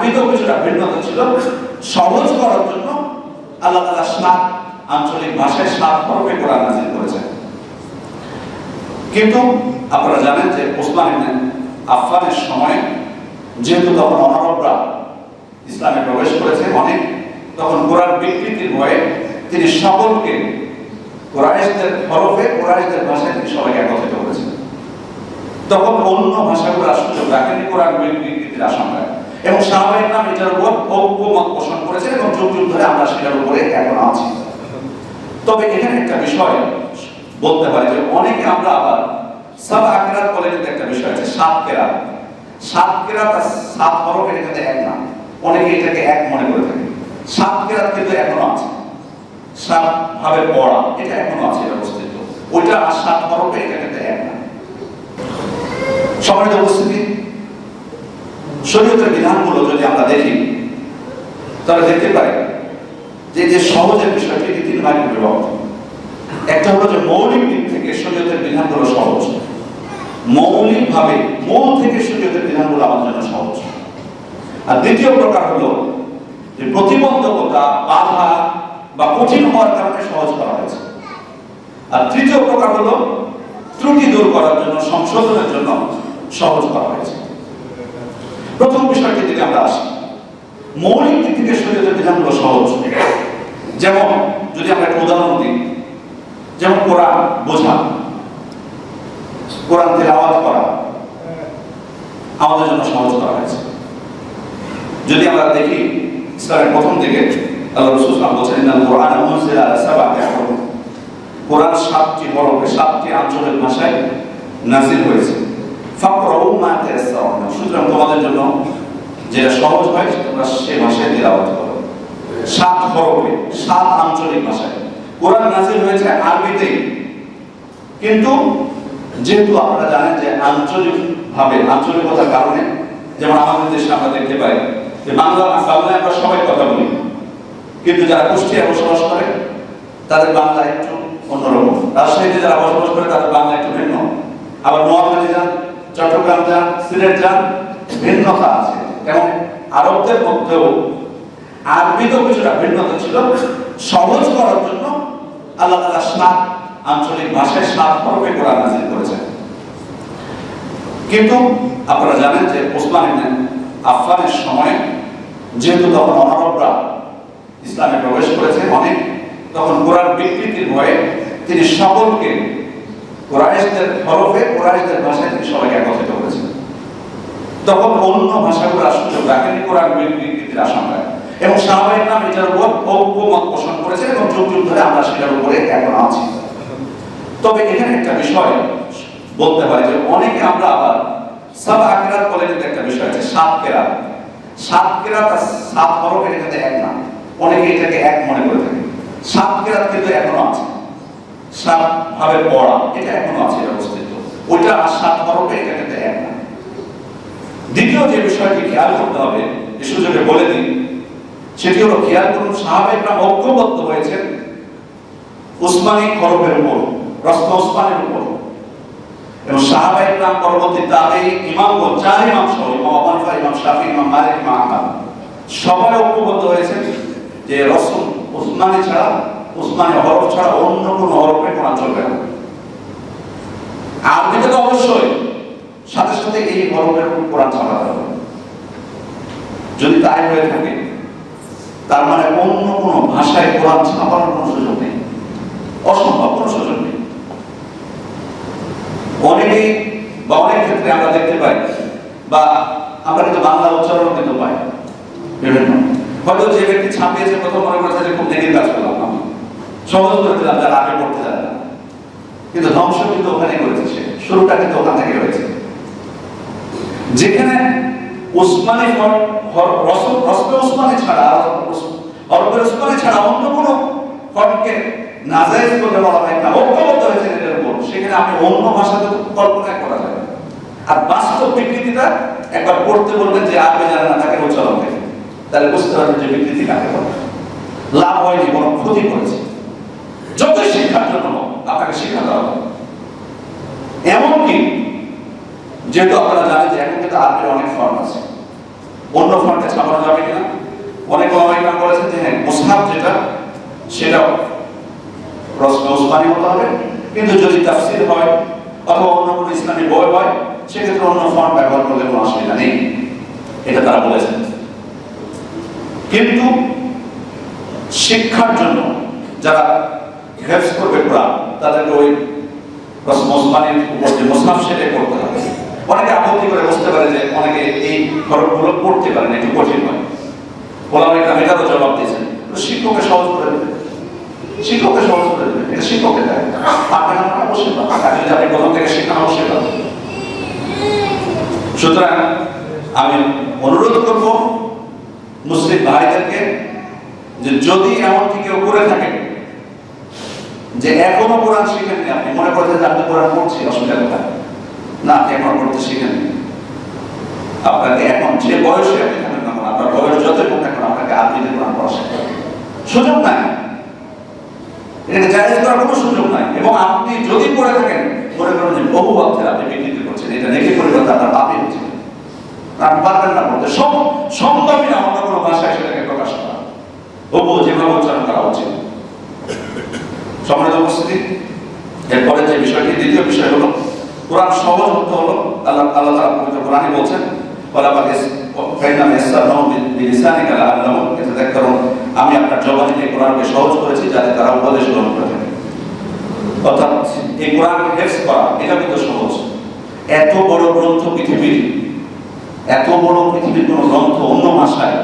আরবিতেও কিছুটা ভিন্নতা ছিল সহজ করার জন্য আল্লাহ তাআলা সাত আঞ্চলিক ভাষায় সাত হরফে কোরআন নাজিল করেছেন। কিন্তু আপনারা জানেন যে ওসমান ইবনে আফফানের সময় যেহেতু তখন অনারবরা ইসলামে প্রবেশ করেছে অনেক, তখন কোরআন বিকৃতির ভয়ে তিনি সকলকে কোরআশদের হরফে কোরআশদের ভাষায় তিনি সবাইকে একত্রিত করেছেন। তখন অন্য ভাষাগুলোর সুযোগ রাখেনি কোরআন বিকৃতির আশঙ্কায়। এবং সাহাবাহিক নাম এটার উপর ঐক্যমত পোষণ করেছেন এবং যুগ যুগ ধরে আমরা সেটার উপরে এখন আছি। তবে এখানে একটা বিষয় বলতে পারি যে অনেকে আমরা আবার সাত আকেরাত বলে একটা বিষয় আছে, সাত কেরাত। সাত কেরাত আর সাত হরফ এটা কিন্তু এক না। অনেকে এটাকে এক মনে করে থাকে। সাত কেরাত কিন্তু এখনও আছে। সাত ভাবে পড়া, এটা এখনও আছে, এটা অস্তিত্ব ওইটা আর সাত হরফে এটা এক না। সম্মানিত উপস্থিতি শরীয়তের বিধানগুলো যদি আমরা দেখি, তাহলে দেখতে পাই যে যে সহজের বিষয়টি তিন ভাগে বিভক্ত। একটা হলো যে মৌলিক দিক থেকে শরীয়তের বিধানগুলো সহজ। মৌলিক ভাবে মূল থেকে শরীয়তের বিধানগুলো আমার জন্য সহজ। আর দ্বিতীয় প্রকার হলো যে প্রতিবন্ধকতা, বাধা বা কঠিন হওয়ার কারণে সহজ করা হয়েছে। আর তৃতীয় প্রকার হলো ত্রুটি দূর করার জন্য, সংশোধনের জন্য সহজ করা হয়েছে। প্রথম বিষয়টি দিকে আমরা আসি। মৌলিক দিক থেকে শরীয়তের বিধানগুলো সহজ। যেমন, যদি আমরা একটা উদাহরণ দিই, যেমন কোরআন বোঝা, কোরআন তেলাওয়াত করা, আমাদের জন্য সহজ করা হয়েছে। যদি আমরা দেখি, ইসলামের প্রথম দিকে আল্লাহ রসুল বলছেন কোরআন কোরআন সাতটি হরফে সাতটি আঞ্চলিক ভাষায় নাজিল হয়েছে। ফাকরাউ মা তায়াসসারা সুতরাং তোমাদের জন্য যেটা সহজ হয় তোমরা সে ভাষায় তেলাওয়াত করো সাত হরফে সাত আঞ্চলিক ভাষায় কোরআন নাজিল হয়েছে আরবিতেই কিন্তু যেহেতু আপনারা জানেন যে আঞ্চলিক ভাবে আঞ্চলিকতার কারণে যেমন আমাদের দেশে আমরা দেখতে পাই যে বাংলা বাংলায় আমরা সবাই কথা বলি কিন্তু যারা কুষ্টিয়া বসবাস করে তাদের বাংলা একটু অন্যরকম রাজশাহীতে যারা বসবাস করে তাদের বাংলা একটু ভিন্ন আবার নোয়াখালী যান চট্টগ্রাম যান, সিলেট যান, ভিন্নতা আছে। এবং আরবদের মধ্যেও আরবিতেও কিছুটা ভিন্নতা ছিল। সহজ করার জন্য আল্লাহ তাআলা সাত আঞ্চলিক ভাষায় সাত হরফে কোরআন নাজিল করেছেন। কিন্তু আপনারা জানেন যে ওসমান ইবনে আফফানের সময় যেহেতু তখন অনারবরা ইসলামে প্রবেশ করেছে অনেক, তখন কোরআন বিকৃতির ভয়ে তিনি সকলকে কোরআশদের হরফে কোরআশদের ভাষায় তিনি সবাইকে একত্রিত করেছেন। তখন অন্য ভাষাগুলো সুযোগ রাখেনি কোরআন বিকৃতির আশঙ্কায় এবং সাহাবাহিক নাম এটার উপর ঐক্যমত পোষণ করেছে এবং যুগ যুগ ধরে আমরা সেটার উপরে এখন আছি। তবে এখানে একটা বিষয় বলতে পারি যে অনেকে আমরা আবার সাত আকেরাত বলে কিন্তু একটা বিষয় আছে, সাত কেরাত। সাত কেরাত আর সাত হরফ এটা কিন্তু এক না। অনেকে এটাকে এক মনে করে থাকে। সাত কেরাত কিন্তু এখনও আছে। সাত ভাবে পড়া, এটা এখনও আছে অস্তিত্ব ওইটা আর সাত হরফে এটা কিন্তু না। দ্বিতীয় যে বিষয়টি খেয়াল করতে হবে এ সুযোগে বলে দিই, সেটি হলো খেয়াল করুন, সাহাবেকরা ঐক্যবদ্ধ হয়েছেন উসমানী হরফের উপর, রস্ত উসমানের উপর। এবং সাহাবাই নাম পরবর্তী তাদের ইমাম চার ইমাম সহ, ইমাম আবু হানিফা, ইমাম শাফি, ইমাম মালিক, ইমাম আহমদ, সবাই ঐক্যবদ্ধ হয়েছেন যে রসুল উসমানি ছাড়া উসমানি হরফ ছাড়া অন্য কোনো হরফে কোরআন চলবে না তো অবশ্যই, সাথে সাথে এই হরফের কোরআন হবে। যদি তাই হয়ে থাকে, তার মানে অন্য কোনো ভাষায় কোরআন ছাপানোর কোনো সুযোগ নেই। অসম্ভব কোনো সুযোগ নেই। অনেকেই বা অনেক ক্ষেত্রে আমরা দেখতে পাই, বা আমরা কিন্তু বাংলা উচ্চারণ কিন্তু পাই। হয়তো যে ব্যক্তি ছাপিয়েছে, প্রথম মনে করেছে যে খুব কাজ করলাম। সহজ করে দিলাম যারা আগে পড়তে জানে কিন্তু ধ্বংস কিন্তু ওখানে করেছে সে। শুরুটা কিন্তু ওখান থেকে হয়েছে। যেখানে উসমানী রসবে উসমানী ছাড়া হরফের উসমানী ছাড়া অন্য কোনো ফর্মকে নাজাইজ বলে বলা হয় না, ঐক্যবদ্ধ হয়েছে এটার উপর। সেখানে আপনি অন্য ভাষাতে কল্পনা করা যায় আর বাস্তব বিকৃতিটা একবার পড়তে বলবেন যে আরবি জানে না, তাকে উচ্চারণ তাহলে বুঝতে পারবেন যে বিকৃতি কাকে লাভ হয়নি, বরং ক্ষতি করেছে। যত শিক্ষার জন্য আপনাকে শেখাতে হবে এমনকি যেহেতু আপনারা জানেন যে এখন কিন্তু আরবির অনেক ফর্ম আছে। অন্য ফন্টে ছাপানো যাবে কিনা অনেক ওলামাইকাম বলেছেন যে হ্যাঁ মুসহাব যেটা, সেটাও রসম ওসমানি হতে হবে। কিন্তু যদি তাফসির হয় অথবা অন্য কোনো ইসলামী বই হয়, সেক্ষেত্রে অন্য ফন্ট ব্যবহার করলে কোনো অসুবিধা নেই। এটা তারা বলেছেন। কিন্তু শিক্ষার জন্য যারা হেফস করবে কোরআন তাদেরকে ওই উপর যে সেটাই করতে হবে। অনেকে আপত্তি করে বুঝতে পারে যে অনেকে এই পড়তে একটু কঠিন হয়। জবাব দিয়েছেন। সহজ করে দেবে সহজ করে দেবে এটা শিক্ষকের আপনার আপনার অবশ্যই পাবেন আর যদি আপনি প্রথম থেকে অবশ্যই সুতরাং আমি অনুরোধ করব মুসলিম ভাইদেরকে যে যদি এমনকি কেউ করে থাকেন যে এখনও কোরআন শিখেননি আপনি। মনে করছেন যে আপনি কোরআন পড়ছি অসুবিধা কোথায়? না, আপনি এখন পড়তে শিখেননি। আপনাকে এখন যে বয়সে আপনি থাকেন না আপনার বয়স যতই হোক না কেন, আপনাকে আবৃত্তি কোরআন পড়া সুযোগ নাই। করার কোনো সুযোগ নাই। এবং আপনি যদি পড়ে থাকেন, মনে করেন যে বহু অর্থের আপনি বিকৃতি করছেন। এটা নেকি পরিবর্তে আপনার পাপই হচ্ছে। আপনি পারবেন না সব সম্ভবই না অন্য কোনো ভাষায় সেটাকে প্রকাশ করা যেভাবে উচ্চারণ করা উচিত সম্মানিত উপস্থিতি, এরপরে যে বিষয়টি, দ্বিতীয় বিষয় হলো, কোরআন সহজ হতে হলো, আল্লাহ আল্লাহ তাআলা পবিত্র কোরআনে বলছেন, ওয়ালা বাকিস ফাইনা ইয়াসসারনাহু বিলিসানিকা লাআল্লাহুম ইয়াতাযাক্কারুন আমি আপনার জবানে এই কোরআনকে সহজ করেছি যাতে তারা উপদেশ গ্রহণ করে অর্থাৎ এই কোরআনকে হেফজ করা, এটা কিন্তু সহজ। এত বড় গ্রন্থ পৃথিবীর, এত বড় পৃথিবীর কোনো গ্রন্থ অন্য ভাষায়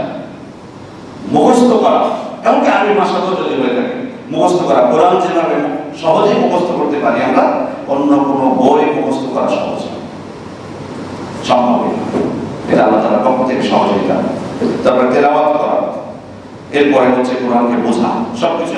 মুখস্থ করা, এমনকি আরবি ভাষাতেও যদি হয়ে থাকে মুখস্থ করা। কোরআন যেভাবে সহজেই মুখস্থ করতে পারি আমরা, অন্য কোনো বই মুখস্থ করা সহজ সম্ভব এটা আল্লাহ তাআলার পক্ষ থেকে সহযোগিতা তারপরে তেলাওয়াত করা। এরপরে হচ্ছে কোরআনকে বোঝা। সবকিছু